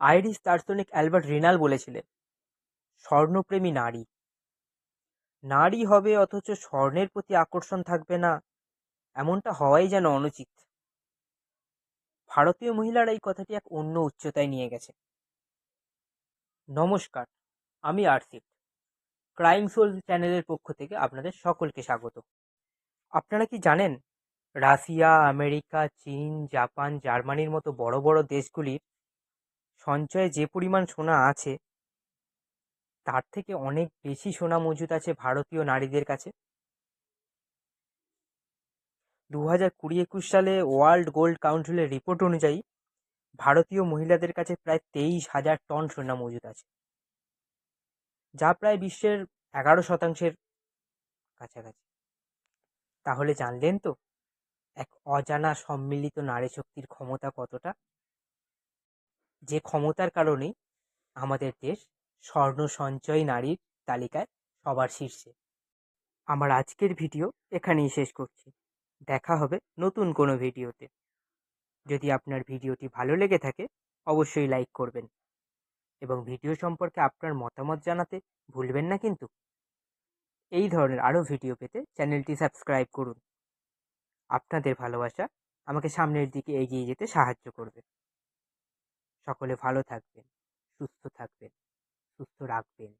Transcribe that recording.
Irish দার্শনিক Albert renal বলেছিলেন, স্বর্ণপ্রেমী নারী। নারী হবে অথচ স্বর্ণের প্রতি আকর্ষণ থাকবে না, এমনটা হওয়াই যেন অনুচিত। ভারতীয় মহিলারা এই কথাটি এক অন্য উচ্চতায় নিয়ে গেছে। নমস্কার, আমি আরসিট ক্রাইম সোল চ্যানেলের পক্ষ থেকে আপনাদের সকলকে স্বাগত। আপনারা কি জানেন, রাশিয়া, আমেরিকা, চীন, জাপান, জার্মানির মতো বড় বড় দেশগুলির সঞ্চয়ে যে পরিমাণ সোনা আছে, তার থেকে অনেক বেশি সোনা মজুদ আছে ভারতীয় নারীদের কাছে। দু হাজার কুড়ি একুশ সালে ওয়ার্ল্ড গোল্ড কাউন্সিলের রিপোর্ট অনুযায়ী ভারতীয় মহিলাদের কাছে প্রায় তেইশ হাজার টন সোনা মজুদ আছে, যা প্রায় বিশ্বের এগারো শতাংশের কাছাকাছি। তাহলে জানলেন তো, এক অজানা সম্মিলিত নারী শক্তির ক্ষমতা কতটা? যে ক্ষমতার কারণেই আমাদের দেশ স্বর্ণ সঞ্চয় নারীর তালিকায় সবার শীর্ষে। আমার আজকের ভিডিও এখানেই শেষ করছি। দেখা হবে নতুন কোনো ভিডিওতে। যদি আপনার ভিডিওটি ভালো লেগে থাকে, অবশ্যই লাইক করবেন। এবং ভিডিও সম্পর্কে আপনার মতামত জানাতে ভুলবেন না কিন্তু। এই ধরনের আরও ভিডিও পেতে চ্যানেলটি সাবস্ক্রাইব করুন। আপনাদের ভালোবাসা আমাকে সামনের দিকে এগিয়ে যেতে সাহায্য করবে। সকলে ভালো থাকবেন সুস্থ থাকবেন সুস্থ রাখবেন।